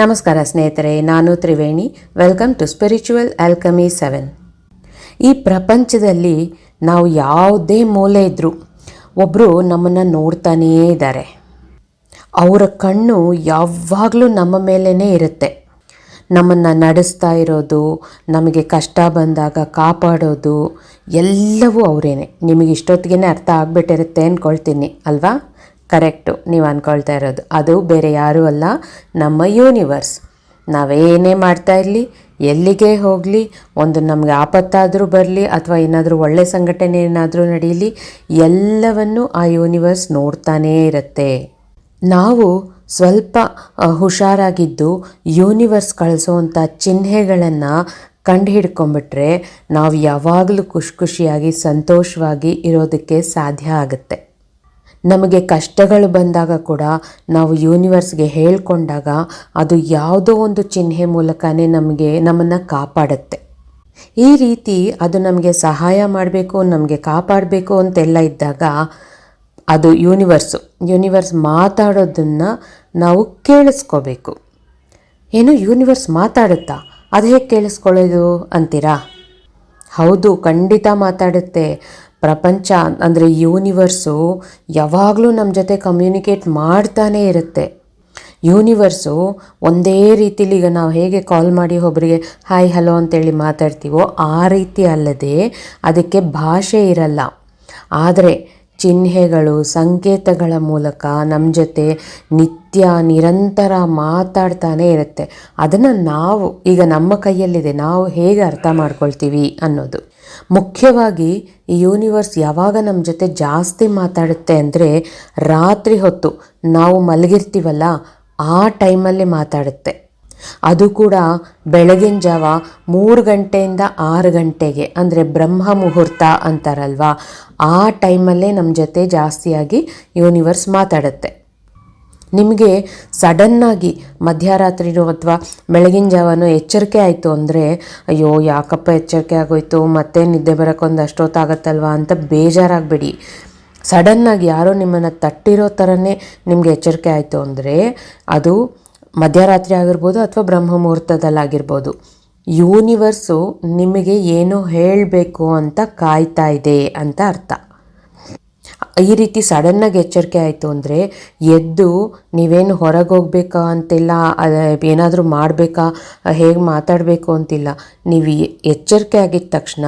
ನಮಸ್ಕಾರ ಸ್ನೇಹಿತರೆ, ನಾನು Triveni. Welcome to spiritual alchemy seven ಈ ಪ್ರಪಂಚದಲ್ಲಿ ನಾವು ಯಾವುದೇ ಮೂಲೆ ಇದ್ದರೂ ಒಬ್ಬರು ನಮ್ಮನ್ನು ನೋಡ್ತಾನೇ ಇದ್ದಾರೆ. ಅವರ ಕಣ್ಣು ಯಾವಾಗಲೂ ನಮ್ಮ ಮೇಲೇ ಇರುತ್ತೆ. ನಮ್ಮನ್ನು ನಡೆಸ್ತಾ ಇರೋದು, ನಮಗೆ ಕಷ್ಟ ಬಂದಾಗ ಕಾಪಾಡೋದು ಎಲ್ಲವೂ ಅವರೇನೆ. ನಿಮಗೆ ಇಷ್ಟೊತ್ತಿಗೆ ಅರ್ಥ ಆಗ್ಬಿಟ್ಟಿರುತ್ತೆ ಅಂದ್ಕೊಳ್ತೀನಿ ಅಲ್ವಾ? ಕರೆಕ್ಟು, ನೀವು ಅಂದ್ಕೊಳ್ತಾ ಇರೋದು. ಅದು ಬೇರೆ ಯಾರೂ ಅಲ್ಲ, ನಮ್ಮ ಯೂನಿವರ್ಸ್ ನಾವೇನೇ ಮಾಡ್ತಾ ಇರಲಿ, ಎಲ್ಲಿಗೆ ಹೋಗಲಿ, ಒಂದು ನಮಗೆ ಆಪತ್ತಾದರೂ ಬರಲಿ, ಅಥವಾ ಏನಾದರೂ ಒಳ್ಳೆ ಸಂಘಟನೆ ಏನಾದರೂ ನಡೀಲಿ, ಎಲ್ಲವನ್ನು ಆ ಯೂನಿವರ್ಸ್ ನೋಡ್ತಾನೇ ಇರುತ್ತೆ. ನಾವು ಸ್ವಲ್ಪ ಹುಷಾರಾಗಿದ್ದು ಯೂನಿವರ್ಸ್ ಕಳಿಸೋವಂಥ ಚಿಹ್ನೆಗಳನ್ನು ಕಂಡು ಹಿಡ್ಕೊಂಬಿಟ್ರೆ ನಾವು ಯಾವಾಗಲೂ ಖುಷಿ ಖುಷಿಯಾಗಿ, ಸಂತೋಷವಾಗಿ ಇರೋದಕ್ಕೆ ಸಾಧ್ಯ ಆಗುತ್ತೆ. ನಮಗೆ ಕಷ್ಟಗಳು ಬಂದಾಗ ಕೂಡ ನಾವು ಯೂನಿವರ್ಸ್ಗೆ ಹೇಳಿಕೊಂಡಾಗ ಅದು ಯಾವುದೋ ಒಂದು ಚಿಹ್ನೆ ಮೂಲಕನೇ ನಮಗೆ ನಮ್ಮನ್ನು ಕಾಪಾಡುತ್ತೆ. ಈ ರೀತಿ ಅದು ನಮಗೆ ಸಹಾಯ ಮಾಡಬೇಕು, ನಮಗೆ ಕಾಪಾಡಬೇಕು ಅಂತೆಲ್ಲ ಇದ್ದಾಗ ಅದು ಯೂನಿವರ್ಸು ಯೂನಿವರ್ಸ್ ಮಾತಾಡೋದನ್ನು ನಾವು ಕೇಳಿಸ್ಕೋಬೇಕು. ಏನು ಯೂನಿವರ್ಸ್ ಮಾತಾಡುತ್ತಾ? ಅದು ಹೇಗೆ ಕೇಳಿಸ್ಕೊಳ್ಳೋದು ಅಂತೀರಾ? ಹೌದು, ಖಂಡಿತ ಮಾತಾಡುತ್ತೆ. ಪ್ರಪಂಚ ಅಂದರೆ ಯೂನಿವರ್ಸು ಯಾವಾಗಲೂ ನಮ್ಮ ಜೊತೆ ಕಮ್ಯುನಿಕೇಟ್ ಮಾಡ್ತಾನೆ ಇರುತ್ತೆ. ಯೂನಿವರ್ಸು ಒಂದೇ ರೀತಿಲಿ ಈಗ ನಾವು ಹೇಗೆ ಕಾಲ್ ಮಾಡಿ ಒಬ್ಬರಿಗೆ ಹಾಯ್ ಹಲೋ ಅಂತೇಳಿ ಮಾತಾಡ್ತೀವೋ ಆ ರೀತಿ ಅಲ್ಲದೆ ಅದಕ್ಕೆ ಭಾಷೆ ಇರಲ್ಲ. ಆದರೆ ಚಿಹ್ನೆಗಳು, ಸಂಕೇತಗಳ ಮೂಲಕ ನಮ್ಮ ಜೊತೆ ನಿತ್ಯ ನಿರಂತರ ಮಾತಾಡ್ತಾನೇ ಇರುತ್ತೆ. ಅದನ್ನು ನಾವು, ಈಗ ನಮ್ಮ ಕೈಯಲ್ಲಿದೆ, ನಾವು ಹೇಗೆ ಅರ್ಥ ಮಾಡ್ಕೊಳ್ತೀವಿ ಅನ್ನೋದು. ಮುಖ್ಯವಾಗಿ ಈ ಯೂನಿವರ್ಸ್ ಯಾವಾಗ ನಮ್ಮ ಜೊತೆ ಜಾಸ್ತಿ ಮಾತಾಡುತ್ತೆ ಅಂದರೆ ರಾತ್ರಿ ಹೊತ್ತು. ನಾವು ಮಲಗಿರ್ತೀವಲ್ಲ, ಆ ಟೈಮಲ್ಲಿ ಮಾತಾಡುತ್ತೆ. ಅದು ಕೂಡ ಬೆಳಗಿನ ಜಾವ ಮೂರು ಗಂಟೆಯಿಂದ ಆರು ಗಂಟೆಗೆ, ಅಂದರೆ ಬ್ರಹ್ಮ ಮುಹೂರ್ತ ಅಂತಾರಲ್ವಾ? ಆ ಟೈಮಲ್ಲೇ ನಮ್ಮ ಜೊತೆ ಜಾಸ್ತಿಯಾಗಿ ಯೂನಿವರ್ಸ್ ಮಾತಾಡುತ್ತೆ. ನಿಮಗೆ ಸಡನ್ನಾಗಿ ಮಧ್ಯರಾತ್ರಿನೋ ಅಥವಾ ಬೆಳಗಿನ ಜಾವನೋ ಎಚ್ಚರಿಕೆ ಆಯಿತು ಅಂದರೆ, ಅಯ್ಯೋ ಯಾಕಪ್ಪ ಎಚ್ಚರಿಕೆ ಆಗೋಯ್ತು, ಮತ್ತೆ ನಿದ್ದೆ ಬರೋಕ್ಕೊಂದು ಅಷ್ಟೊತ್ತಾಗತ್ತಲ್ವಾ ಅಂತ ಬೇಜಾರಾಗಬೇಡಿ. ಸಡನ್ನಾಗಿ ಯಾರೋ ನಿಮ್ಮನ್ನು ತಟ್ಟಿರೋ ಥರನೇ ನಿಮಗೆ ಎಚ್ಚರಿಕೆ ಆಯಿತು ಅಂದರೆ, ಅದು ಮಧ್ಯರಾತ್ರಿ ಆಗಿರ್ಬೋದು ಅಥವಾ ಬ್ರಹ್ಮ ಮುಹೂರ್ತದಲ್ಲಾಗಿರ್ಬೋದು ಯೂನಿವರ್ಸು ನಿಮಗೆ ಏನು ಹೇಳಬೇಕು ಅಂತ ಕಾಯ್ತಾ ಇದೆ ಅಂತ ಅರ್ಥ. ಈ ರೀತಿ ಸಡನ್ನಾಗಿ ಎಚ್ಚರಿಕೆ ಆಯಿತು ಅಂದರೆ ಎದ್ದು ನೀವೇನು ಹೊರಗೆ ಹೋಗ್ಬೇಕಾ ಅಂತಿಲ್ಲ ಏನಾದರೂ ಮಾಡಬೇಕಾ, ಹೇಗೆ ಮಾತಾಡಬೇಕು ಅಂತಿಲ್ಲ, ನೀವು ಎಚ್ಚರಿಕೆ ಆಗಿದ ತಕ್ಷಣ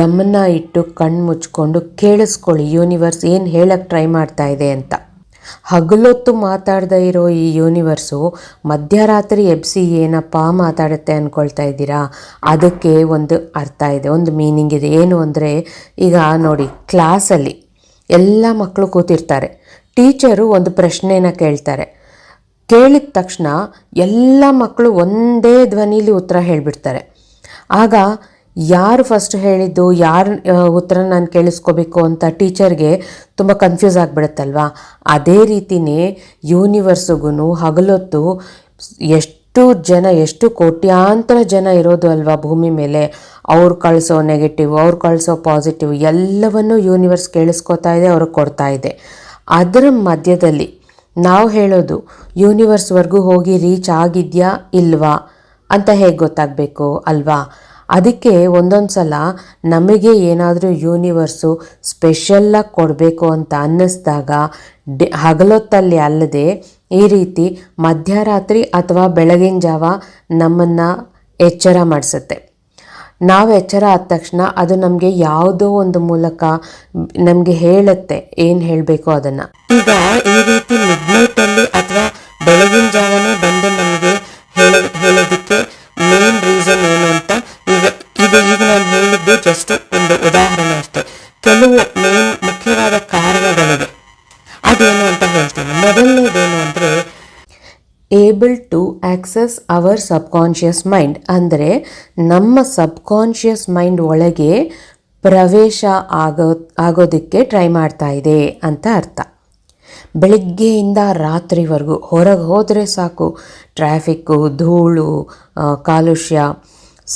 ಗಮನ ಇಟ್ಟು ಕಣ್ಣು ಮುಚ್ಕೊಂಡು ಕೇಳಿಸ್ಕೊಳ್ಳಿ ಯೂನಿವರ್ಸ್ ಏನು ಹೇಳಕ್ಕೆ ಟ್ರೈ ಮಾಡ್ತಾ ಇದೆ ಅಂತ. ಹಗಲೊತ್ತು ಮಾತಾಡದೇ ಇರೋ ಈ ಯೂನಿವರ್ಸು ಮಧ್ಯರಾತ್ರಿ ಎಬ್ಸಿ ಏನಪ್ಪ ಮಾತಾಡುತ್ತೆ ಅಂದ್ಕೊಳ್ತಾ ಇದ್ದೀರಾ? ಅದಕ್ಕೆ ಒಂದು ಅರ್ಥ ಇದೆ, ಒಂದು ಮೀನಿಂಗ್ ಇದೆ. ಏನು ಅಂದರೆ, ಈಗ ನೋಡಿ, ಕ್ಲಾಸಲ್ಲಿ ಎಲ್ಲ ಮಕ್ಕಳು ಕೂತಿರ್ತಾರೆ. ಟೀಚರು ಒಂದು ಪ್ರಶ್ನೆನ ಕೇಳ್ತಾರೆ. ಕೇಳಿದ ತಕ್ಷಣ ಎಲ್ಲ ಮಕ್ಕಳು ಒಂದೇ ಧ್ವನಿಲಿ ಉತ್ತರ ಹೇಳಿಬಿಡ್ತಾರೆ. ಆಗ ಯಾರು ಫಸ್ಟ್ ಹೇಳಿದ್ದು, ಯಾರು ಉತ್ತರ ನಾನು ಕೇಳಿಸ್ಕೋಬೇಕು ಅಂತ ಟೀಚರ್ಗೆ ತುಂಬ ಕನ್ಫ್ಯೂಸ್ ಆಗಿಬಿಡುತ್ತಲ್ವಾ? ಅದೇ ರೀತಿಯೇ ಯೂನಿವರ್ಸ್ಗೂ ಹಗಲೊತ್ತು ಎಷ್ಟು ಜನ, ಎಷ್ಟು ಕೋಟ್ಯಾಂತರ ಜನ ಇರೋದು ಅಲ್ವಾ ಭೂಮಿ ಮೇಲೆ? ಅವ್ರು ಕಳಿಸೋ ನೆಗೆಟಿವ್ ಅವ್ರು ಕಳಿಸೋ ಪಾಸಿಟಿವ್ ಎಲ್ಲವನ್ನೂ ಯೂನಿವರ್ಸ್ ಕೇಳಿಸ್ಕೊತಾ ಇದೆ, ಅವ್ರಿಗೆ ಕೊಡ್ತಾ ಇದೆ. ಅದರ ಮಧ್ಯದಲ್ಲಿ ನಾವು ಹೇಳೋದು ಯೂನಿವರ್ಸ್ವರೆಗೂ ಹೋಗಿ ರೀಚ್ ಆಗಿದೆಯಾ, ಇಲ್ವಾ? ಅಂತ ಹೇಗೆ ಗೊತ್ತಾಗಬೇಕು ಅಲ್ವಾ? ಅದಕ್ಕೆ ಒಂದೊಂದು ಸಲ ನಮಗೆ ಏನಾದರೂ ಯೂನಿವರ್ಸು ಸ್ಪೆಷಲ್ಲಾಗಿ ಕೊಡಬೇಕು ಅಂತ ಅನ್ನಿಸ್ದಾಗ ಡಿ, ಹಗಲೊತ್ತಲ್ಲಿ ಅಲ್ಲದೆ ಈ ರೀತಿ ಮಧ್ಯರಾತ್ರಿ ಅಥವಾ ಬೆಳಗಿನ ಜಾವ ನಮ್ಮನ್ನು ಎಚ್ಚರ ಮಾಡಿಸುತ್ತೆ. ನಾವು ಎಚ್ಚರ ಆದ ತಕ್ಷಣ ಅದು ನಮಗೆ ಯಾವುದೋ ಒಂದು ಮೂಲಕ ನಮಗೆ ಹೇಳುತ್ತೆ ಏನು ಹೇಳಬೇಕು ಅದನ್ನು. ಈಗ ಈ ರೀತಿ ಮಿಡ್ನೈಟಲ್ಲಿ ಅಥವಾ ಬೆಳಗಿನ ಜಾವನೇ ಬಂದು ನಮಗೆ ಹೇಳ, ಹೇಳೋದಕ್ಕೆ ಮೇನ್ ರೀಸನ್ ಏನು ಇದು ಈಗ ನಾನು ಹೇಳಿದ್ದು ಜಸ್ಟ್ ಒಂದು ಉದಾಹರಣೆ ಅಷ್ಟೇ. ಕೆಲವು ಮುಖ್ಯವಾದ ಕಾರಣಗಳಿವೆ ಅದೇನು ಅಂತ ಹೇಳ್ತೇನೆ. ಮೊದಲನೇದೇನು ಅಂದರೆ able to access our subconscious mind ಅಂದರೆ, ನಮ್ಮ ಸಬ್ಕಾನ್ಷಿಯಸ್ ಮೈಂಡ್ ಒಳಗೆ ಪ್ರವೇಶ ಆಗೋ, ಆಗೋದಕ್ಕೆ ಟ್ರೈ ಮಾಡ್ತಾ ಇದೆ ಅಂತ ಅರ್ಥ. ಬೆಳಿಗ್ಗೆಯಿಂದ ರಾತ್ರಿವರೆಗೂ, ಹೊರಗೆ ಹೋದರೆ ಸಾಕು. ಟ್ರಾಫಿಕ್ಕು ಧೂಳು ಕಾಲುಷ್ಯ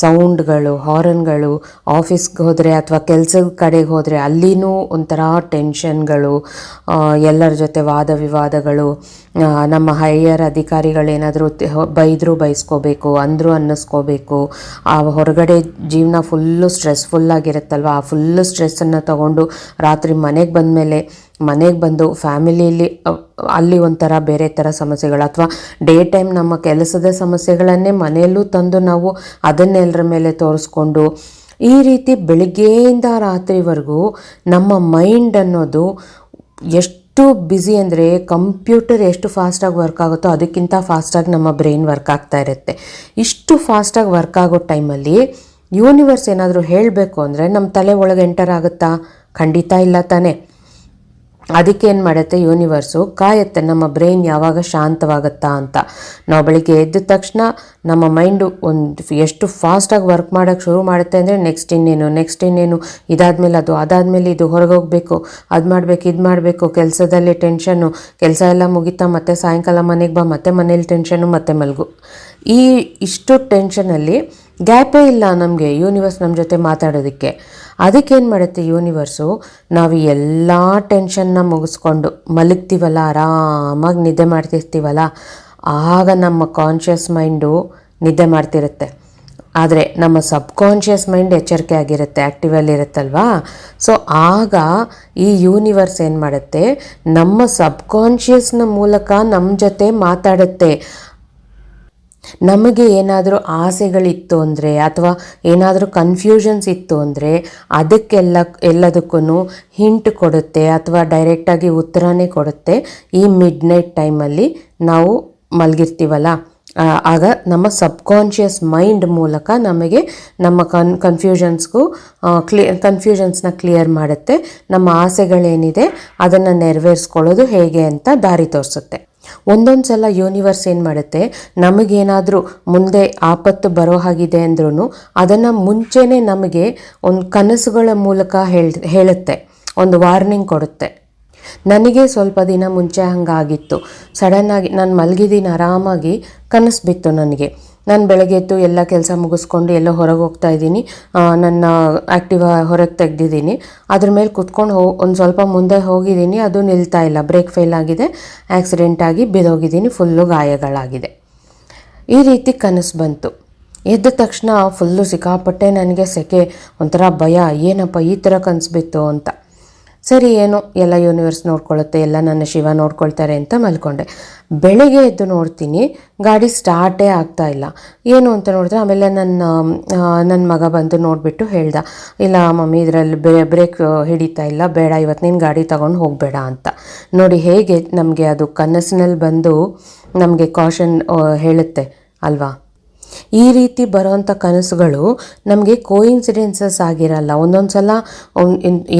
ಸೌಂಡ್ಗಳು ಹಾರನ್ಗಳು ಆಫೀಸ್ಗೆ ಹೋದರೆ ಅಥವಾ ಕೆಲಸದ ಕಡೆಗೆ ಹೋದರೆ ಅಲ್ಲಿನೂ ಒಂಥರ ಟೆನ್ಷನ್ಗಳು ಎಲ್ಲರ ಜೊತೆ ವಾದ ವಿವಾದಗಳು ನಮ್ಮ ಹೈಯರ್ ಅಧಿಕಾರಿಗಳೇನಾದರೂ ಬೈದರೂ ಬೈಸ್ಕೋಬೇಕು, ಅಂದರೂ ಅನ್ನಿಸ್ಕೋಬೇಕು. ಆ ಹೊರಗಡೆ ಜೀವನ ಫುಲ್ಲು ಸ್ಟ್ರೆಸ್ಫುಲ್ಲಾಗಿರುತ್ತಲ್ವ ಆ ಫುಲ್ಲು ಸ್ಟ್ರೆಸ್ಸನ್ನು ತಗೊಂಡು ರಾತ್ರಿ ಮನೆಗೆ ಬಂದಮೇಲೆ ಮನೆಗೆ ಬಂದು ಫ್ಯಾಮಿಲಿಯಲ್ಲಿ ಅಲ್ಲಿ ಒಂಥರ ಬೇರೆ ಥರ ಸಮಸ್ಯೆಗಳು ಅಥವಾ ಡೇ ಟೈಮ್ ನಮ್ಮ ಕೆಲಸದ ಸಮಸ್ಯೆಗಳನ್ನೇ ಮನೆಯಲ್ಲೂ ತಂದು ನಾವು ಅದನ್ನೆಲ್ಲರ ಮೇಲೆ ತೋರಿಸ್ಕೊಂಡು ಈ ರೀತಿ ಬೆಳಿಗ್ಗೆಯಿಂದ ರಾತ್ರಿವರೆಗೂ ನಮ್ಮ ಮೈಂಡ್ ಅನ್ನೋದು ಎಷ್ಟು ಬ್ಯುಸಿ ಅಂದರೆ ಕಂಪ್ಯೂಟರ್ ಎಷ್ಟು ಫಾಸ್ಟಾಗಿ ವರ್ಕ್ ಆಗುತ್ತೋ ಅದಕ್ಕಿಂತ ಫಾಸ್ಟಾಗಿ ನಮ್ಮ ಬ್ರೈನ್ ವರ್ಕ್ ಆಗ್ತಾ ಇರುತ್ತೆ. ಇಷ್ಟು ಫಾಸ್ಟಾಗಿ ವರ್ಕ್ ಆಗೋ ಟೈಮಲ್ಲಿ ಯೂನಿವರ್ಸ್ ಏನಾದರೂ ಹೇಳಬೇಕು ಅಂದರೆ ನಮ್ಮ ತಲೆ ಒಳಗೆ ಎಂಟರ್ ಆಗುತ್ತಾ? ಖಂಡಿತ ಇಲ್ಲ ತಾನೇ. ಅದಕ್ಕೆ ಏನು ಮಾಡುತ್ತೆ? ಯೂನಿವರ್ಸು ಕಾಯುತ್ತೆ, ನಮ್ಮ ಬ್ರೈನ್ ಯಾವಾಗ ಶಾಂತವಾಗುತ್ತಾ ಅಂತ. ನಾವು ಬೆಳಿಗ್ಗೆ ಎದ್ದ ತಕ್ಷಣ ನಮ್ಮ ಮೈಂಡು ಒಂದು ಎಷ್ಟು ಫಾಸ್ಟಾಗಿ ವರ್ಕ್ ಮಾಡೋಕ್ಕೆ ಶುರು ಮಾಡುತ್ತೆ ಅಂದರೆ ನೆಕ್ಸ್ಟ್ ಇನ್ನೇನು ನೆಕ್ಸ್ಟ್ ಇನ್ನೇನು, ಇದಾದಮೇಲೆ ಅದು, ಅದಾದಮೇಲೆ ಇದು ಹೊರಗೆ ಹೋಗಬೇಕು ಅದು ಮಾಡಬೇಕು, ಇದು ಮಾಡಬೇಕು, ಕೆಲಸದಲ್ಲಿ ಟೆನ್ಷನ್ನು ಕೆಲಸ ಎಲ್ಲ ಮುಗಿತಾ ಮತ್ತೆ ಸಾಯಂಕಾಲ ಮನೆಗೆ ಬಾ, ಮತ್ತೆ ಮನೇಲಿ ಟೆನ್ಷನ್ನು ಮತ್ತೆ ಮಲಗು. ಈ ಇಷ್ಟು ಟೆನ್ಷನಲ್ಲಿ ಗ್ಯಾಪೇ ಇಲ್ಲ ನಮಗೆ ಯೂನಿವರ್ಸ್ ನಮ್ಮ ಜೊತೆ ಮಾತಾಡೋದಕ್ಕೆ. ಅದಕ್ಕೇನು ಮಾಡುತ್ತೆ ಯೂನಿವರ್ಸು ನಾವು ಎಲ್ಲ ಟೆನ್ಷನ್ನ ಮುಗಿಸ್ಕೊಂಡು ಮಲಗ್ತೀವಲ್ಲ, ಆರಾಮಾಗಿ ನಿದ್ದೆ ಮಾಡ್ತಿರ್ತೀವಲ್ಲ, ಆಗ ನಮ್ಮ ಕಾನ್ಷಿಯಸ್ ಮೈಂಡು ನಿದ್ದೆ ಮಾಡ್ತಿರುತ್ತೆ. ಆದರೆ ನಮ್ಮ ಸಬ್ಕಾನ್ಷಿಯಸ್ ಮೈಂಡ್ ಎಚ್ಚರಿಕೆ ಆಗಿರುತ್ತೆ ಆ್ಯಕ್ಟಿವಲ್ಲಿ ಇರುತ್ತಲ್ವಾ? ಸೊ ಆಗ ಈ ಯೂನಿವರ್ಸ್ ಏನು ಮಾಡುತ್ತೆ? ನಮ್ಮ ಸಬ್ಕಾನ್ಷಿಯಸ್ನ ಮೂಲಕ ನಮ್ಮ ಜೊತೆ ಮಾತಾಡುತ್ತೆ. ನಮಗೆ ಏನಾದರೂ ಆಸೆಗಳಿತ್ತು ಅಂದರೆ ಅಥವಾ ಏನಾದರೂ ಕನ್ಫ್ಯೂಷನ್ಸ್ ಇತ್ತು ಅಂದರೆ ಅದಕ್ಕೆಲ್ಲ ಎಲ್ಲದಕ್ಕೂ ಹಿಂಟ್ ಕೊಡುತ್ತೆ ಅಥವಾ ಡೈರೆಕ್ಟಾಗಿ ಉತ್ತರನೇ ಕೊಡುತ್ತೆ ಈ ಮಿಡ್ ನೈಟ್ ಟೈಮಲ್ಲಿ ನಾವು ಮಲಗಿರ್ತೀವಲ್ಲ. ಆಗ ನಮ್ಮ ಸಬ್ಕಾನ್ಷಿಯಸ್ ಮೈಂಡ್ ಮೂಲಕ ನಮಗೆ ನಮ್ಮ ಕನ್ ಕನ್ಫ್ಯೂಷನ್ಸ್ಗೂ ಕ್ಲಿಯ ಕನ್ಫ್ಯೂಷನ್ಸ್ನ ಕ್ಲಿಯರ್ ಮಾಡುತ್ತೆ. ನಮ್ಮ ಆಸೆಗಳೇನಿದೆ ಅದನ್ನು ನೆರವೇರಿಸ್ಕೊಳ್ಳೋದು ಹೇಗೆ ಅಂತ ದಾರಿ ತೋರಿಸುತ್ತೆ. ಒಂದೊಂದು ಸಲ ಯೂನಿವರ್ಸ್ ಏನು ಮಾಡುತ್ತೆ? ನಮಗೇನಾದರೂ ಮುಂದೆ ಆಪತ್ತು ಬರೋ ಹಾಗಿದೆ ಅಂದ್ರೂ ಅದನ್ನು ಮುಂಚೆನೇ ನಮಗೆ ಒಂದು ಕನಸುಗಳ ಮೂಲಕ ಹೇಳ್, ಹೇಳುತ್ತೆ. ಒಂದು ವಾರ್ನಿಂಗ್ ಕೊಡುತ್ತೆ. ನನಗೆ ಸ್ವಲ್ಪ ದಿನ ಮುಂಚೆ ಹಂಗಾಗಿತ್ತು. ಸಡನ್ನಾಗಿ ನಾನು ಮಲಗಿದ್ದೀನಿ, ಆರಾಮಾಗಿ ಕನಸು ಬಿತ್ತು ನನಗೆ. ನಾನು ಬೆಳಗ್ಗೆ ಎದ್ದು ಎಲ್ಲ ಕೆಲಸ ಮುಗಿಸ್ಕೊಂಡು ಎಲ್ಲೋ ಹೊರಗೆ ಹೋಗ್ತಾ ಇದ್ದೀನಿ. ನನ್ನ ಆ್ಯಕ್ಟಿವ ಹೊರಗೆ ತೆಗೆದಿದ್ದೀನಿ. ಅದ್ರ ಮೇಲೆ ಕುತ್ಕೊಂಡು ಹೋ, ಒಂದು ಸ್ವಲ್ಪ ಮುಂದೆ ಹೋಗಿದ್ದೀನಿ. ಅದು ನಿಲ್ತಾ ಇಲ್ಲ. ಬ್ರೇಕ್ ಫೇಲ್ ಆಗಿದೆ. ಆಕ್ಸಿಡೆಂಟ್ ಆಗಿ ಬಿದ್ದೋಗಿದ್ದೀನಿ. ಫುಲ್ಲು ಗಾಯಗಳಾಗಿದೆ. ಈ ರೀತಿ ಕನಸು ಬಂತು. ಎದ್ದ ತಕ್ಷಣ ಫುಲ್ಲು ಸಿಕ್ಕಾಪಟ್ಟೆ ನನಗೆ ಸೆಕೆ, ಒಂಥರ ಭಯ. ಏನಪ್ಪ ಈ ಥರ ಕನಸು ಬಿತ್ತು ಅಂತ. ಸರಿ, ಏನು? ಎಲ್ಲ ಯೂನಿವರ್ಸ್ ನೋಡ್ಕೊಳ್ಳುತ್ತೆ, ಎಲ್ಲ ನನ್ನ ಶಿವ ನೋಡ್ಕೊಳ್ತಾರೆ ಅಂತ ಮಲ್ಕೊಂಡೆ. ಬೆಳಗ್ಗೆ ಎದ್ದು ನೋಡ್ತೀನಿ, ಗಾಡಿ ಸ್ಟಾರ್ಟೇ ಆಗ್ತಾ ಇಲ್ಲ. ಏನು ಅಂತ ನೋಡಿದ್ರೆ, ಆಮೇಲೆ ನನ್ನ ನನ್ನ ಮಗ ಬಂದು ನೋಡಿಬಿಟ್ಟು ಹೇಳ್ದ, ಇಲ್ಲ ಮಮ್ಮಿ, ಇದರಲ್ಲಿ ಬ್ರೇಕ್ ಹಿಡಿತಾ ಇಲ್ಲ, ಬೇಡ, ಇವತ್ತು ನೀನು ಗಾಡಿ ತಗೊಂಡು ಹೋಗಬೇಡ ಅಂತ. ನೋಡಿ, ಹೇಗೆ ನಮಗೆ ಅದು ಕನಸಿನಲ್ಲಿ ಬಂದು ನಮಗೆ ಕಾಷನ್ ಹೇಳುತ್ತೆ, ಅಲ್ವಾ? ಈ ರೀತಿ ಬರೋವಂಥ ಕನಸುಗಳು ನಮಗೆ ಕೋಇನ್ಸಿಡೆನ್ಸಸ್ ಆಗಿರಲ್ಲ. ಒಂದೊಂದು ಸಲ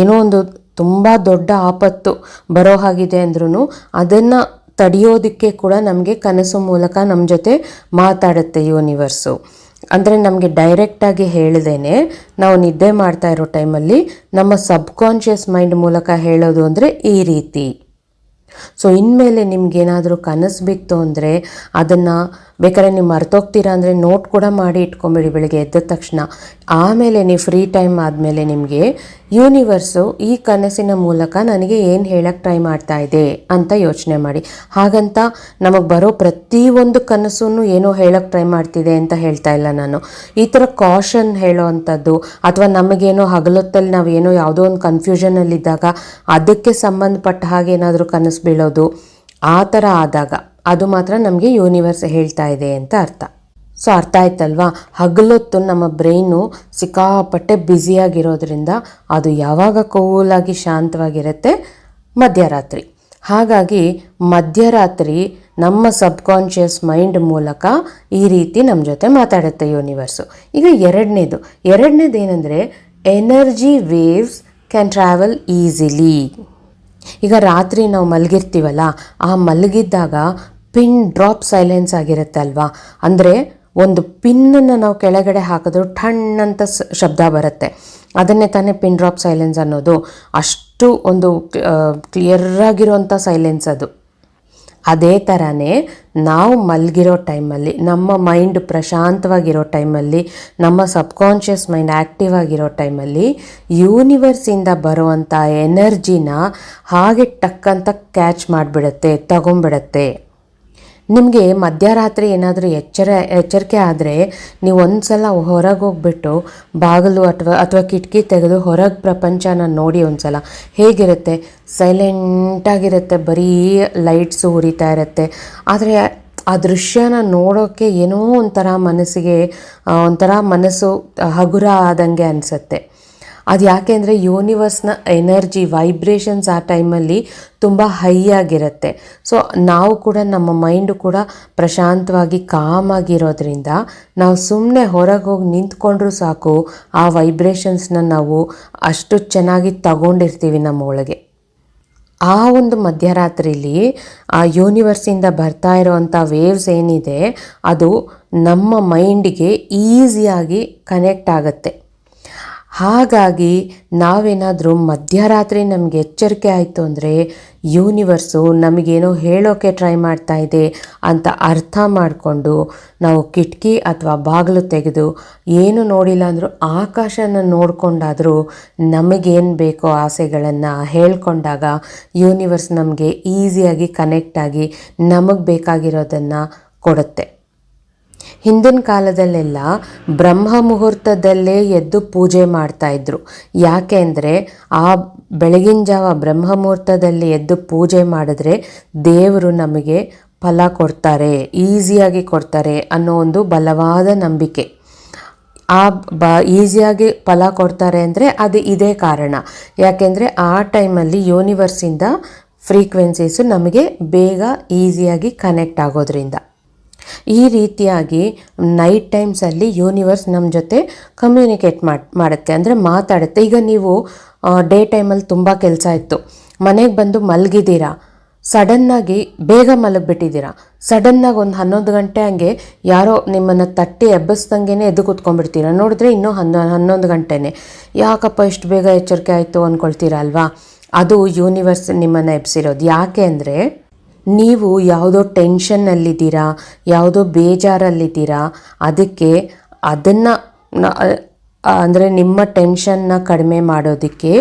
ಏನೋ ಒಂದು ತುಂಬ ದೊಡ್ಡ ಆಪತ್ತು ಬರೋ ಹಾಗಿದೆ ಅಂದ್ರೂ ಅದನ್ನು ತಡೆಯೋದಕ್ಕೆ ಕೂಡ ನಮಗೆ ಕನಸು ಮೂಲಕ ನಮ್ಮ ಜೊತೆ ಮಾತಾಡುತ್ತೆ ಯೂನಿವರ್ಸು ಅಂದರೆ ನಮಗೆ ಡೈರೆಕ್ಟಾಗಿ ಹೇಳ್ದೇನೆ ನಾವು ನಿದ್ದೆ ಮಾಡ್ತಾ ಇರೋ ಟೈಮಲ್ಲಿ ನಮ್ಮ ಸಬ್ಕಾನ್ಷಿಯಸ್ ಮೈಂಡ್ ಮೂಲಕ ಹೇಳೋದು ಅಂದರೆ ಈ ರೀತಿ. ಸೊ ಇನ್ಮೇಲೆ ನಿಮಗೇನಾದರೂ ಕನಸು ಬಿತ್ತು ಅಂದರೆ ಅದನ್ನು ಬೇಕಾದ್ರೆ ನೀವು ಮರ್ತೋಗ್ತೀರಾ ಅಂದರೆ ನೋಟ್ ಕೂಡ ಮಾಡಿ ಇಟ್ಕೊಂಬಿಡಿ ಬೆಳಿಗ್ಗೆ ಎದ್ದ ತಕ್ಷಣ. ಆಮೇಲೆ ನೀವು ಫ್ರೀ ಟೈಮ್ ಆದಮೇಲೆ ನಿಮಗೆ ಯೂನಿವರ್ಸು ಈ ಕನಸಿನ ಮೂಲಕ ನನಗೆ ಏನು ಹೇಳಕ್ಕೆ ಟ್ರೈ ಮಾಡ್ತಾ ಇದೆ ಅಂತ ಯೋಚನೆ ಮಾಡಿ. ಹಾಗಂತ ನಮಗೆ ಬರೋ ಪ್ರತಿಯೊಂದು ಕನಸು ಏನೋ ಹೇಳಕ್ಕೆ ಟ್ರೈ ಮಾಡ್ತಿದೆ ಅಂತ ಹೇಳ್ತಾ ಇಲ್ಲ ನಾನು. ಈ ಥರ ಕಾಷನ್ ಹೇಳೋ ಅಂಥದ್ದು ಅಥವಾ ನಮಗೇನೋ ಹಗಲೊತ್ತಲ್ಲಿ ನಾವು ಏನೋ ಯಾವುದೋ ಒಂದು ಕನ್ಫ್ಯೂಷನಲ್ಲಿದ್ದಾಗ ಅದಕ್ಕೆ ಸಂಬಂಧಪಟ್ಟ ಹಾಗೆ ಏನಾದರೂ ಕನಸು ಬೀಳೋದು, ಆ ಥರ ಆದಾಗ ಅದು ಮಾತ್ರ ನಮಗೆ ಯೂನಿವರ್ಸ್ ಹೇಳ್ತಾ ಇದೆ ಅಂತ ಅರ್ಥ. ಸೊ ಅರ್ಥ ಆಯ್ತಲ್ವಾ? ಹಗಲೊತ್ತು ನಮ್ಮ ಬ್ರೈನು ಸಿಕ್ಕಾಪಟ್ಟೆ ಬ್ಯುಸಿಯಾಗಿರೋದ್ರಿಂದ ಅದು ಯಾವಾಗ ಕೂಲಾಗಿ ಶಾಂತವಾಗಿರುತ್ತೆ? ಮಧ್ಯರಾತ್ರಿ. ಹಾಗಾಗಿ ಮಧ್ಯರಾತ್ರಿ ನಮ್ಮ ಸಬ್ಕಾನ್ಷಿಯಸ್ ಮೈಂಡ್ ಮೂಲಕ ಈ ರೀತಿ ನಮ್ಮ ಜೊತೆ ಮಾತಾಡುತ್ತೆ ಯೂನಿವರ್ಸು ಈಗ ಎರಡನೇದು. ಎರಡನೇದು ಏನಂದರೆ energy waves can travel easily ಈಗ ರಾತ್ರಿ ನಾವು ಮಲಗಿರ್ತೀವಲ್ಲ, ಆ ಮಲಗಿದ್ದಾಗ ಪಿನ್ ಡ್ರಾಪ್ ಸೈಲೆನ್ಸ್ ಆಗಿರುತ್ತೆ ಅಲ್ವಾ? ಅಂದರೆ ಒಂದು ಪಿನ್ನನ್ನು ನಾವು ಕೆಳಗಡೆ ಹಾಕಿದ್ರು ಠಣ್ ಅಂತ ಸ- ಶಬ್ದ ಬರುತ್ತೆ. ಅದನ್ನೇ ತಾನೇ ಪಿನ್ ಡ್ರಾಪ್ ಸೈಲೆನ್ಸ್ ಅನ್ನೋದು. ಅಷ್ಟು ಒಂದು ಕ್ಲಿಯರ್ ಆಗಿರುವಂಥ ಸೈಲೆನ್ಸ್ ಅದು. ಅದೇ ಥರನೇ ನಾವು ಮಲಗಿರೋ ಟೈಮಲ್ಲಿ, ನಮ್ಮ ಮೈಂಡ್ ಪ್ರಶಾಂತವಾಗಿರೋ ಟೈಮಲ್ಲಿ, ನಮ್ಮ ಸಬ್ಕಾನ್ಷಿಯಸ್ ಮೈಂಡ್ ಆ್ಯಕ್ಟಿವ್ ಆಗಿರೋ ಟೈಮಲ್ಲಿ ಯೂನಿವರ್ಸಿಂದ ಬರುವಂಥ ಎನರ್ಜಿನ ಹಾಗೆ ಟಕ್ ಅಂತ ಕ್ಯಾಚ್ ಮಾಡಿಬಿಡುತ್ತೆ, ತಗೊಂಬಿಡತ್ತೆ. ನಿಮಗೆ ಮಧ್ಯರಾತ್ರಿ ಏನಾದರೂ ಎಚ್ಚರ, ಎಚ್ಚರಿಕೆ ಆದರೆ ನೀವು ಒಂದು ಸಲ ಹೊರಗೆ ಹೋಗ್ಬಿಟ್ಟು ಬಾಗಿಲು ಅಥವಾ ಅಥವಾ ಕಿಟಕಿ ತೆಗೆದು ಹೊರಗೆ ಪ್ರಪಂಚನ ನೋಡಿ ಒಂದು ಸಲ ಹೇಗಿರುತ್ತೆ ಸೈಲೆಂಟಾಗಿರುತ್ತೆ ಬರೀ ಲೈಟ್ಸು ಉರಿತಾ ಇರುತ್ತೆ. ಆದರೆ ಆ ದೃಶ್ಯನ ನೋಡೋಕ್ಕೆ ಏನೋ ಒಂಥರ ಮನಸ್ಸಿಗೆ ಒಂಥರ ಮನಸ್ಸು ಹಗುರ ಆದಂಗೆ ಅನಿಸುತ್ತೆ. ಅದು ಯಾಕೆ ಅಂದರೆ ಯೂನಿವರ್ಸ್ನ ಎನರ್ಜಿ ವೈಬ್ರೇಷನ್ಸ್ ಆ ಟೈಮಲ್ಲಿ ತುಂಬ ಹೈ ಆಗಿರುತ್ತೆ. ಸೊ ನಾವು ಕೂಡ ನಮ್ಮ ಮೈಂಡು ಕೂಡ ಪ್ರಶಾಂತವಾಗಿ ಕಾಮಾಗಿರೋದ್ರಿಂದ ನಾವು ಸುಮ್ಮನೆ ಹೊರಗೆ ಹೋಗಿ ನಿಂತ್ಕೊಂಡ್ರೂ ಸಾಕು ಆ ವೈಬ್ರೇಷನ್ಸ್ನ ನಾವು ಅಷ್ಟು ಚೆನ್ನಾಗಿ ತಗೊಂಡಿರ್ತೀವಿ ನಮ್ಮ ಒಳಗೆ. ಆ ಒಂದು ಮಧ್ಯರಾತ್ರಿಲಿ ಆ ಯೂನಿವರ್ಸಿಂದ ಬರ್ತಾ ಇರೋವಂಥ ವೇವ್ಸ್ ಏನಿದೆ, ಅದು ನಮ್ಮ ಮೈಂಡಿಗೆ ಈಸಿಯಾಗಿ ಕನೆಕ್ಟ್ ಆಗುತ್ತೆ. ಹಾಗಾಗಿ ನಾವೇನಾದರೂ ಮಧ್ಯರಾತ್ರಿ ನಮಗೆ ಎಚ್ಚರಿಕೆ ಆಯಿತು ಅಂದರೆ ಯೂನಿವರ್ಸು ನಮಗೇನೋ ಹೇಳೋಕ್ಕೆ ಟ್ರೈ ಮಾಡ್ತಾ ಇದೆ ಅಂತ ಅರ್ಥ ಮಾಡಿಕೊಂಡು ನಾವು ಕಿಟಕಿ ಅಥವಾ ಬಾಗಿಲು ತೆಗೆದು ಏನು ನೋಡಿಲ್ಲ ಅಂದರೂ ಆಕಾಶನ ನೋಡಿಕೊಂಡಾದರೂ ನಮಗೇನು ಬೇಕೋ ಆಸೆಗಳನ್ನು ಹೇಳ್ಕೊಂಡಾಗ ಯೂನಿವರ್ಸ್ ನಮಗೆ ಈಸಿಯಾಗಿ ಕನೆಕ್ಟ್ ಆಗಿ ನಮಗೆ ಬೇಕಾಗಿರೋದನ್ನು ಕೊಡುತ್ತೆ. ಹಿಂದಿನ ಕಾಲದಲ್ಲೆಲ್ಲ ಬ್ರಹ್ಮ ಮುಹೂರ್ತದಲ್ಲೇ ಎದ್ದು ಪೂಜೆ ಮಾಡ್ತಾ ಇದ್ರು. ಯಾಕೆ ಅಂದರೆ ಆ ಬೆಳಗಿನ ಜಾವ ಬ್ರಹ್ಮ ಮುಹೂರ್ತದಲ್ಲಿ ಎದ್ದು ಪೂಜೆ ಮಾಡಿದ್ರೆ ದೇವರು ನಮಗೆ ಫಲ ಕೊಡ್ತಾರೆ, ಈಸಿಯಾಗಿ ಕೊಡ್ತಾರೆ ಅನ್ನೋ ಒಂದು ಬಲವಾದ ನಂಬಿಕೆ. ಆ ಬ ಈಸಿಯಾಗಿ ಫಲ ಕೊಡ್ತಾರೆ ಅಂದರೆ ಅದು ಇದೇ ಕಾರಣ. ಯಾಕೆಂದರೆ ಆ ಟೈಮಲ್ಲಿ ಯೂನಿವರ್ಸಿಂದ ಫ್ರೀಕ್ವೆನ್ಸೀಸು ನಮಗೆ ಬೇಗ ಈಸಿಯಾಗಿ ಕನೆಕ್ಟ್ ಆಗೋದ್ರಿಂದ. ಈ ರೀತಿಯಾಗಿ ನೈಟ್ ಟೈಮ್ಸಲ್ಲಿ ಯೂನಿವರ್ಸ್ ನಮ್ಮ ಜೊತೆ ಕಮ್ಯುನಿಕೇಟ್ ಮಾಡಿ, ಮಾಡುತ್ತೆ. ಅಂದರೆ ಮಾತಾಡುತ್ತೆ. ಈಗ ನೀವು ಡೇ ಟೈಮಲ್ಲಿ ತುಂಬ ಕೆಲಸ ಇತ್ತು. ಮನೆಗೆ ಬಂದು ಮಲಗಿದ್ದೀರಾ? ಸಡನ್ನಾಗಿ ಬೇಗ ಮಲಗಿಬಿಟ್ಟಿದ್ದೀರಾ? ಸಡನ್ನಾಗಿ ಒಂದು ಹನ್ನೊಂದು ಗಂಟೆ ಹಂಗೆ ಯಾರೋ ನಿಮ್ಮನ್ನು ತಟ್ಟಿ ಎಬ್ಬಿಸ್ದಂಗೆ ಎದ್ದು ಕೂತ್ಕೊಂಡ್ಬಿಡ್ತೀರಾ? ನೋಡಿದ್ರೆ ಇನ್ನೂ ಹನ್ನೊ, ಹನ್ನೊಂದು ಗಂಟೆನೇ. ಯಾಕಪ್ಪ ಇಷ್ಟು ಬೇಗ ಎಚ್ಚರಿಕೆ ಆಯಿತು ಅಂದ್ಕೊಳ್ತೀರಾ ಅಲ್ವಾ? ಅದು ಯೂನಿವರ್ಸ್ ನಿಮ್ಮನ್ನು ಎಬ್ಸಿರೋದು. ಯಾಕೆ ಅಂದರೆ ನೀವು ಯಾವುದೋ ಟೆನ್ಷನ್ನಲ್ಲಿದ್ದೀರಾ ಯಾವುದೋ ಬೇಜಾರಲ್ಲಿದ್ದೀರಾ, ಅದಕ್ಕೆ ಅದನ್ನು ಅಂದರೆ ನಿಮ್ಮ ಟೆನ್ಷನ್ನ ಕಡಿಮೆ ಮಾಡೋದಕ್ಕೆ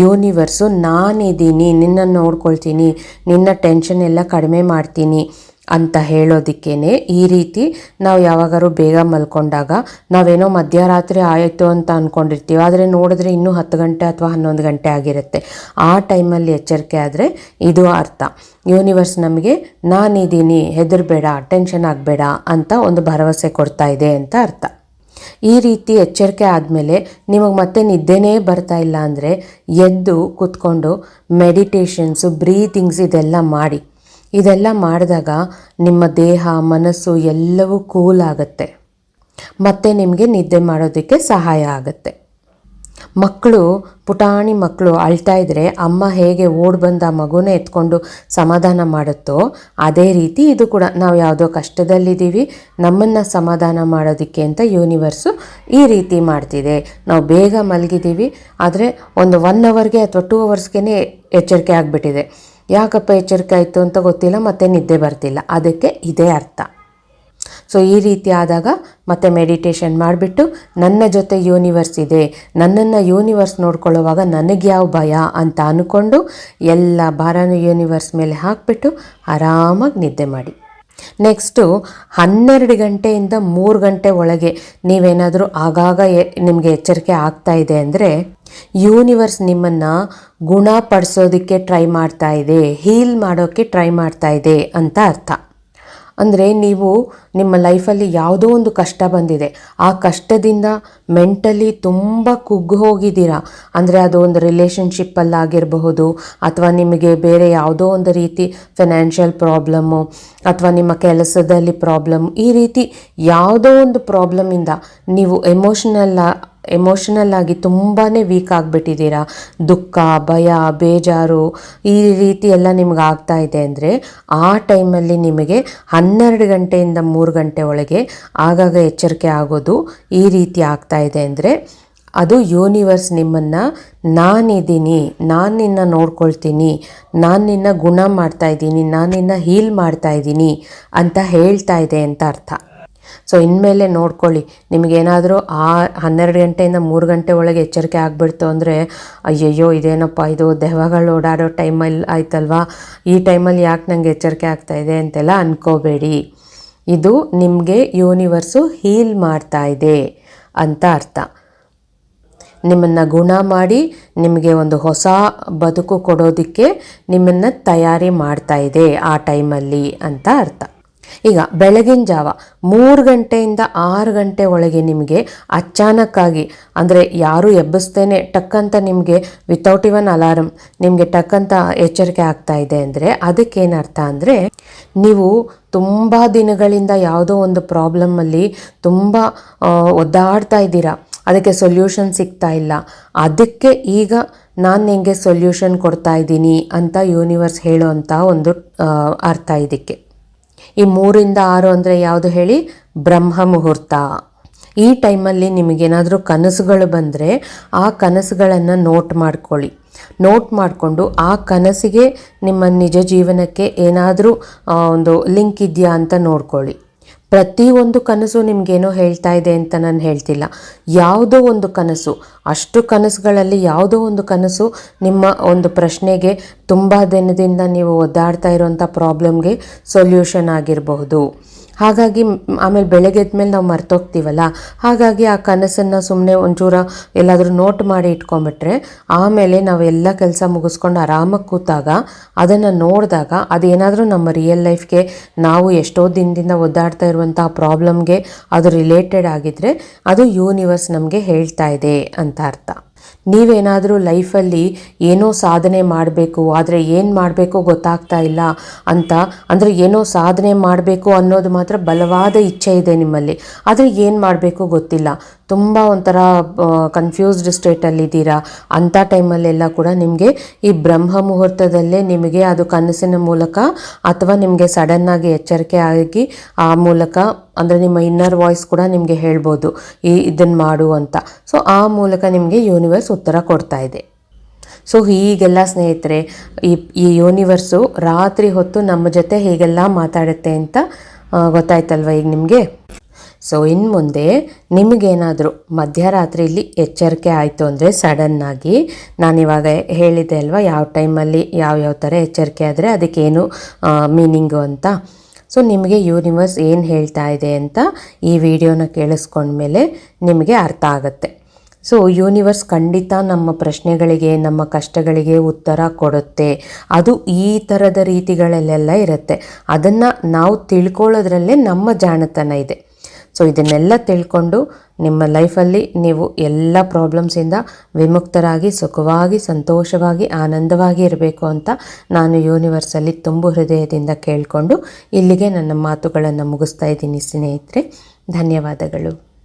ಯೂನಿವರ್ಸು ನಾನಿದ್ದೀನಿ, ನಿನ್ನನ್ನು ನೋಡ್ಕೊಳ್ತೀನಿ, ನಿನ್ನ ಟೆನ್ಷನ್ ಎಲ್ಲ ಕಡಿಮೆ ಮಾಡ್ತೀನಿ. ಅಂತ ಹೇಳೋದಿಕ್ಕೇನೆ ಈ ರೀತಿ ನಾವು ಯಾವಾಗಾದ್ರೂ ಬೇಗ ಮಲ್ಕೊಂಡಾಗ ನಾವೇನೋ ಮಧ್ಯರಾತ್ರಿ ಆಯಿತು ಅಂತ ಅಂದ್ಕೊಂಡಿರ್ತೀವಿ ಆದರೆ ನೋಡಿದ್ರೆ ಇನ್ನೂ ಹತ್ತು ಗಂಟೆ ಅಥವಾ ಹನ್ನೊಂದು ಗಂಟೆ ಆಗಿರುತ್ತೆ. ಆ ಟೈಮಲ್ಲಿ ಎಚ್ಚರಿಕೆ ಆದರೆ ಇದು ಅರ್ಥ. ಯೂನಿವರ್ಸ್ ನಮಗೆ ನಾನಿದ್ದೀನಿ ಹೆದರಬೇಡ, ಟೆನ್ಷನ್ ಆಗಬೇಡ ಅಂತ ಒಂದು ಭರವಸೆ ಕೊಡ್ತಾ ಇದೆ ಅಂತ ಅರ್ಥ. ಈ ರೀತಿ ಎಚ್ಚರಿಕೆ ಆದಮೇಲೆ ನಿಮಗೆ ಮತ್ತೆ ನಿದ್ದೆನೇ ಬರ್ತಾ ಇಲ್ಲ ಅಂದರೆ ಎದ್ದು ಕೂತ್ಕೊಂಡು ಮೆಡಿಟೇಷನ್ಸು, ಬ್ರೀತಿಂಗ್ಸ್ ಇದೆಲ್ಲ ಮಾಡಿ. ಇದೆಲ್ಲ ಮಾಡಿದಾಗ ನಿಮ್ಮ ದೇಹ, ಮನಸ್ಸು ಎಲ್ಲವೂ ಕೂಲ್ ಆಗುತ್ತೆ. ಮತ್ತು ನಿಮಗೆ ನಿದ್ದೆ ಮಾಡೋದಕ್ಕೆ ಸಹಾಯ ಆಗುತ್ತೆ. ಮಕ್ಕಳು, ಪುಟಾಣಿ ಮಕ್ಕಳು ಅಳ್ತಾ ಇದ್ರೆ ಅಮ್ಮ ಹೇಗೆ ಓಡ್ ಬಂದ ಮಗುನ ಎತ್ಕೊಂಡು ಸಮಾಧಾನ ಮಾಡುತ್ತೋ, ಅದೇ ರೀತಿ ಇದು ಕೂಡ. ನಾವು ಯಾವುದೋ ಕಷ್ಟದಲ್ಲಿದ್ದೀವಿ, ನಮ್ಮನ್ನು ಸಮಾಧಾನ ಮಾಡೋದಕ್ಕೆ ಅಂತ ಯೂನಿವರ್ಸು ಈ ರೀತಿ ಮಾಡ್ತಿದೆ. ನಾವು ಬೇಗ ಮಲಗಿದ್ದೀವಿ, ಆದರೆ ಒಂದು ಒನ್ ಅವರ್ಗೆ ಅಥವಾ ಟೂ ಅವರ್ಸ್ಗೆ ಎಚ್ಚರಿಕೆ ಆಗಿಬಿಟ್ಟಿದೆ. ಯಾಕಪ್ಪ ಎಚ್ಚರಿಕೆ ಆಯಿತು ಅಂತ ಗೊತ್ತಿಲ್ಲ, ಮತ್ತೆ ನಿದ್ದೆ ಬರ್ತಿಲ್ಲ. ಅದಕ್ಕೆ ಇದೇ ಅರ್ಥ. ಸೊ ಈ ರೀತಿ ಆದಾಗ ಮತ್ತೆ ಮೆಡಿಟೇಷನ್ ಮಾಡಿಬಿಟ್ಟು ನನ್ನ ಜೊತೆ ಯೂನಿವರ್ಸ್ ಇದೆ. ನನ್ನನ್ನು ಯೂನಿವರ್ಸ್ ನೋಡ್ಕೊಳ್ಳೋವಾಗ ನನಗೆ ಯಾವ ಭಯ ಅಂತ ಅಂದ್ಕೊಂಡು ಎಲ್ಲ ಭಾರನೂ ಯೂನಿವರ್ಸ್ ಮೇಲೆ ಹಾಕಿಬಿಟ್ಟು ಆರಾಮಾಗಿ ನಿದ್ದೆ ಮಾಡಿ. ನೆಕ್ಸ್ಟು ಹನ್ನೆರಡು ಗಂಟೆಯಿಂದ ಮೂರು ಗಂಟೆ ಒಳಗೆ ನೀವೇನಾದರೂ ಆಗಾಗ ನಿಮಗೆ ಎಚ್ಚರಿಕೆ ಆಗ್ತಾ ಇದೆ ಅಂದರೆ ಯೂನಿವರ್ಸ್ ನಿಮ್ಮನ್ನು ಗುಣಪಡಿಸೋದಕ್ಕೆ ಟ್ರೈ ಮಾಡ್ತಾ ಇದೆ, ಹೀಲ್ ಮಾಡೋಕ್ಕೆ ಟ್ರೈ ಮಾಡ್ತಾ ಇದೆ ಅಂತ ಅರ್ಥ. ಅಂದರೆ ನೀವು ನಿಮ್ಮ ಲೈಫಲ್ಲಿ ಯಾವುದೋ ಒಂದು ಕಷ್ಟ ಬಂದಿದೆ, ಆ ಕಷ್ಟದಿಂದ ಮೆಂಟಲಿ ತುಂಬ ಕುಗ್ಗು ಹೋಗಿದ್ದೀರಾ? ಅಂದರೆ ಅದು ಒಂದು ರಿಲೇಷನ್ಶಿಪ್ಪಲ್ಲಾಗಿರಬಹುದು ಅಥವಾ ನಿಮಗೆ ಬೇರೆ ಯಾವುದೋ ಒಂದು ರೀತಿ ಫಿನಾನ್ಷಿಯಲ್ ಪ್ರಾಬ್ಲಮ್ಮು ಅಥವಾ ನಿಮ್ಮ ಕೆಲಸದಲ್ಲಿ ಪ್ರಾಬ್ಲಮ್, ಈ ರೀತಿ ಯಾವುದೋ ಒಂದು ಪ್ರಾಬ್ಲಮಿಂದ ನೀವು ಎಮೋಷ್ನಲ್ ಎಮೋಷನಲ್ ಆಗಿ ತುಂಬಾ ವೀಕ್ ಆಗಿಬಿಟ್ಟಿದ್ದೀರಾ? ದುಃಖ, ಭಯ, ಬೇಜಾರು, ಈ ರೀತಿ ಎಲ್ಲ ನಿಮ್ಗೆ ಆಗ್ತಾ ಇದೆ ಅಂದರೆ ಆ ಟೈಮಲ್ಲಿ ನಿಮಗೆ ಹನ್ನೆರಡು ಗಂಟೆಯಿಂದ ಮೂರು ಗಂಟೆ ಒಳಗೆ ಆಗಾಗ ಎಚ್ಚರಿಕೆ ಆಗೋದು ಈ ರೀತಿ ಆಗ್ತಾ ಇದೆ ಅಂದರೆ ಅದು ಯೂನಿವರ್ಸ್ ನಿಮ್ಮನ್ನು ನಾನಿದ್ದೀನಿ, ನಾನು ನಿನ್ನ ನೋಡ್ಕೊಳ್ತೀನಿ, ನಾನು ನಿನ್ನ ಗುಣ ಮಾಡ್ತಾ ಇದ್ದೀನಿ, ನಾನು ನಿನ್ನ ಹೀಲ್ ಮಾಡ್ತಾ ಇದ್ದೀನಿ ಅಂತ ಹೇಳ್ತಾ ಇದೆ ಅಂತ ಅರ್ಥ. ಸೊ ಇನ್ಮೇಲೆ ನೋಡ್ಕೊಳ್ಳಿ. ನಿಮಗೇನಾದರೂ ಆ ಹನ್ನೆರಡು ಗಂಟೆಯಿಂದ ಮೂರು ಗಂಟೆ ಒಳಗೆ ಎಚ್ಚರಿಕೆ ಆಗಿಬಿಡ್ತು ಅಂದರೆ, ಅಯ್ಯಯ್ಯೋ, ಇದೇನಪ್ಪ ಇದು ದೆವ್ವಗಳು ಓಡಾಡೋ ಟೈಮಲ್ಲಿ ಆಯ್ತಲ್ವಾ? ಈ ಟೈಮಲ್ಲಿ ಯಾಕೆ ನನಗೆ ಎಚ್ಚರಿಕೆ ಆಗ್ತಾ ಇದೆ ಅಂತೆಲ್ಲ ಅನ್ಕೋಬೇಡಿ. ಇದು ನಿಮಗೆ ಯೂನಿವರ್ಸು ಹೀಲ್ ಮಾಡ್ತಾ ಇದೆ ಅಂತ ಅರ್ಥ. ನಿಮ್ಮನ್ನು ಗುಣ ಮಾಡಿ, ನಿಮಗೆ ಒಂದು ಹೊಸ ಬದುಕು ಕೊಡೋದಕ್ಕೆ ನಿಮ್ಮನ್ನು ತಯಾರಿ ಮಾಡ್ತಾ ಇದೆ ಆ ಟೈಮಲ್ಲಿ ಅಂತ ಅರ್ಥ. ಈಗ ಬೆಳಗಿನ ಜಾವ, ಮೂರು ಗಂಟೆಯಿಂದ ಆರು ಗಂಟೆ ಒಳಗೆ ನಿಮಗೆ ಅಚಾನಕ್ಕಾಗಿ, ಅಂದರೆ ಯಾರು ಎಬ್ಬಿಸ್ತೇನೆ ಟಕ್ಕಂತ ನಿಮಗೆ ವಿತೌಟ್ ಇವನ್ ಅಲಾರಂ ನಿಮಗೆ ಟಕ್ಕಂತ ಎಚ್ಚರಿಕೆ ಆಗ್ತಾ ಇದೆ ಅಂದರೆ ಅದಕ್ಕೇನರ್ಥ ಅಂದರೆ, ನೀವು ತುಂಬ ದಿನಗಳಿಂದ ಯಾವುದೋ ಒಂದು ಪ್ರಾಬ್ಲಮ್ಮಲ್ಲಿ ತುಂಬ ಒದ್ದಾಡ್ತಾ ಇದ್ದೀರಾ, ಅದಕ್ಕೆ ಸೊಲ್ಯೂಷನ್ ಸಿಗ್ತಾ ಇಲ್ಲ. ಅದಕ್ಕೆ ಈಗ ನಾನು ನಿಮಗೆ ಸೊಲ್ಯೂಷನ್ ಕೊಡ್ತಾ ಇದ್ದೀನಿ ಅಂತ ಯೂನಿವರ್ಸ್ ಹೇಳೋವಂಥ ಒಂದು ಅರ್ಥ ಇದಕ್ಕೆ. ಈ ಮೂರಿಂದ ಆರು ಅಂದರೆ ಯಾವುದು ಹೇಳಿ? ಬ್ರಹ್ಮ ಮುಹೂರ್ತ. ಈ ಟೈಮಲ್ಲಿ ನಿಮಗೇನಾದರೂ ಕನಸುಗಳು ಬಂದರೆ ಆ ಕನಸುಗಳನ್ನು ನೋಟ್ ಮಾಡ್ಕೊಳ್ಳಿ. ನೋಟ್ ಮಾಡಿಕೊಂಡು ಆ ಕನಸಿಗೆ ನಿಮ್ಮ ನಿಜ ಜೀವನಕ್ಕೆ ಏನಾದರೂ ಒಂದು ಲಿಂಕ್ ಇದೆಯಾ ಅಂತ ನೋಡ್ಕೊಳ್ಳಿ. ಪ್ರತಿಯೊಂದು ಕನಸು ನಿಮಗೇನೋ ಹೇಳ್ತಾ ಇದೆ ಅಂತ ನಾನು ಹೇಳ್ತಿಲ್ಲ. ಯಾವುದೋ ಒಂದು ಕನಸು, ಅಷ್ಟು ಕನಸುಗಳಲ್ಲಿ ಯಾವುದೋ ಒಂದು ಕನಸು ನಿಮ್ಮ ಒಂದು ಪ್ರಶ್ನೆಗೆ ತುಂಬ ದಿನದಿಂದ ನೀವು ಒದ್ದಾಡ್ತಾ ಇರೋಂಥ ಪ್ರಾಬ್ಲಮ್ಗೆ ಸೊಲ್ಯೂಷನ್ ಆಗಿರಬಹುದು. ಹಾಗಾಗಿ ಆಮೇಲೆ ಬೆಳಗ್ಗೆ ಎದ್ಮೇಲೆ ನಾವು ಮರ್ತೋಗ್ತೀವಲ್ಲ? ಹಾಗಾಗಿ ಆ ಕನಸನ್ನು ಸುಮ್ಮನೆ ಒಂಚೂರ ಎಲ್ಲಾದರೂ ನೋಟ್ ಮಾಡಿ ಇಟ್ಕೊಂಡ್ಬಿಟ್ರೆ ಆಮೇಲೆ ನಾವು ಎಲ್ಲ ಕೆಲಸ ಮುಗಿಸ್ಕೊಂಡು ಆರಾಮಾಗಿ ಕೂತಾಗ ಅದನ್ನು ನೋಡಿದಾಗ ಅದೇನಾದರೂ ನಮ್ಮ ರಿಯಲ್ ಲೈಫ್ಗೆ ನಾವು ಎಷ್ಟೋ ದಿನದಿಂದ ಒದ್ದಾಡ್ತಾ ಇರುವಂಥ ಪ್ರಾಬ್ಲಮ್ಗೆ ಅದು ರಿಲೇಟೆಡ್ ಆಗಿದ್ದರೆ ಅದು ಯೂನಿವರ್ಸ್ ನಮಗೆ ಹೇಳ್ತಾ ಇದೆ ಅಂತ ಅರ್ಥ. ನೀವೇನಾದರೂ ಲೈಫಲ್ಲಿ ಏನೋ ಸಾಧನೆ ಮಾಡಬೇಕು, ಆದರೆ ಏನು ಮಾಡಬೇಕು ಗೊತ್ತಾಗ್ತಾ ಇಲ್ಲ ಅಂತ, ಅಂದರೆ ಏನೋ ಸಾಧನೆ ಮಾಡಬೇಕು ಅನ್ನೋದು ಮಾತ್ರ ಬಲವಾದ ಇಚ್ಛೆ ಇದೆ ನಿಮ್ಮಲ್ಲಿ. ಆದರೆ ಏನು ಮಾಡಬೇಕು ಗೊತ್ತಿಲ್ಲ. ತುಂಬ ಒಂಥರ ಕನ್ಫ್ಯೂಸ್ಡ್ ಸ್ಟೇಟಲ್ಲಿದ್ದೀರಾ ಅಂಥ ಟೈಮಲ್ಲೆಲ್ಲ ಕೂಡ ನಿಮಗೆ ಈ ಬ್ರಹ್ಮ ಮುಹೂರ್ತದಲ್ಲೇ ನಿಮಗೆ ಅದು ಕನಸಿನ ಮೂಲಕ ಅಥವಾ ನಿಮಗೆ ಸಡನ್ನಾಗಿ ಎಚ್ಚರಿಕೆ ಆಗಿ ಆ ಮೂಲಕ, ಅಂದರೆ ನಿಮ್ಮ ಇನ್ನರ್ ವಾಯ್ಸ್ ಕೂಡ ನಿಮಗೆ ಹೇಳ್ಬೋದು, ಈ ಇದನ್ನು ಮಾಡು ಅಂತ. ಸೊ ಆ ಮೂಲಕ ನಿಮಗೆ ಯೂನಿವರ್ಸ್ ಉತ್ತರ ಕೊಡ್ತಾ ಇದೆ. ಸೊ ಹೀಗೆಲ್ಲ ಸ್ನೇಹಿತರೆ, ಈ ಈ ಯೂನಿವರ್ಸು ರಾತ್ರಿ ಹೊತ್ತು ನಮ್ಮ ಜೊತೆ ಹೀಗೆಲ್ಲ ಮಾತಾಡುತ್ತೆ ಅಂತ ಗೊತ್ತಾಯ್ತಲ್ವ ಈಗ ನಿಮಗೆ? ಸೊ ಇನ್ನು ಮುಂದೆ ನಿಮಗೇನಾದರೂ ಮಧ್ಯರಾತ್ರಿಲಿ ಎಚ್ಚರಿಕೆ ಆಯಿತು ಅಂದರೆ ಸಡನ್ನಾಗಿ ನಾನಿವಾಗ ಹೇಳಿದೆ ಅಲ್ವಾ, ಯಾವ ಟೈಮಲ್ಲಿ ಯಾವ ಯಾವ ಥರ ಎಚ್ಚರಿಕೆ ಆದರೆ ಅದಕ್ಕೇನು ಮೀನಿಂಗು ಅಂತ. ಸೊ ನಿಮಗೆ ಯೂನಿವರ್ಸ್ ಏನು ಹೇಳ್ತಾ ಇದೆ ಅಂತ ಈ ವಿಡಿಯೋನ ಕೇಳಿಸ್ಕೊಂಡ್ಮೇಲೆ ನಿಮಗೆ ಅರ್ಥ ಆಗುತ್ತೆ. ಸೊ ಯೂನಿವರ್ಸ್ ಖಂಡಿತ ನಮ್ಮ ಪ್ರಶ್ನೆಗಳಿಗೆ, ನಮ್ಮ ಕಷ್ಟಗಳಿಗೆ ಉತ್ತರ ಕೊಡುತ್ತೆ. ಅದು ಈ ಥರದ ರೀತಿಗಳಲ್ಲೆಲ್ಲ ಇರುತ್ತೆ. ಅದನ್ನು ನಾವು ತಿಳ್ಕೊಳ್ಳೋದ್ರಲ್ಲೇ ನಮ್ಮ ಜಾಣತನ ಇದೆ. ಸೊ ಇದನ್ನೆಲ್ಲ ತಿಳ್ಕೊಂಡು ನಿಮ್ಮ ಲೈಫಲ್ಲಿ ನೀವು ಎಲ್ಲ ಪ್ರಾಬ್ಲಮ್ಸಿಂದ ವಿಮುಕ್ತರಾಗಿ, ಸುಖವಾಗಿ, ಸಂತೋಷವಾಗಿ, ಆನಂದವಾಗಿ ಇರಬೇಕು ಅಂತ ನಾನು ಯೂನಿವರ್ಸಲ್ಲಿ ತುಂಬು ಹೃದಯದಿಂದ ಕೇಳಿಕೊಂಡು ಇಲ್ಲಿಗೆ ನನ್ನ ಮಾತುಗಳನ್ನು ಮುಗಿಸ್ತಾ ಇದ್ದೀನಿ ಸ್ನೇಹಿತರೆ. ಧನ್ಯವಾದಗಳು.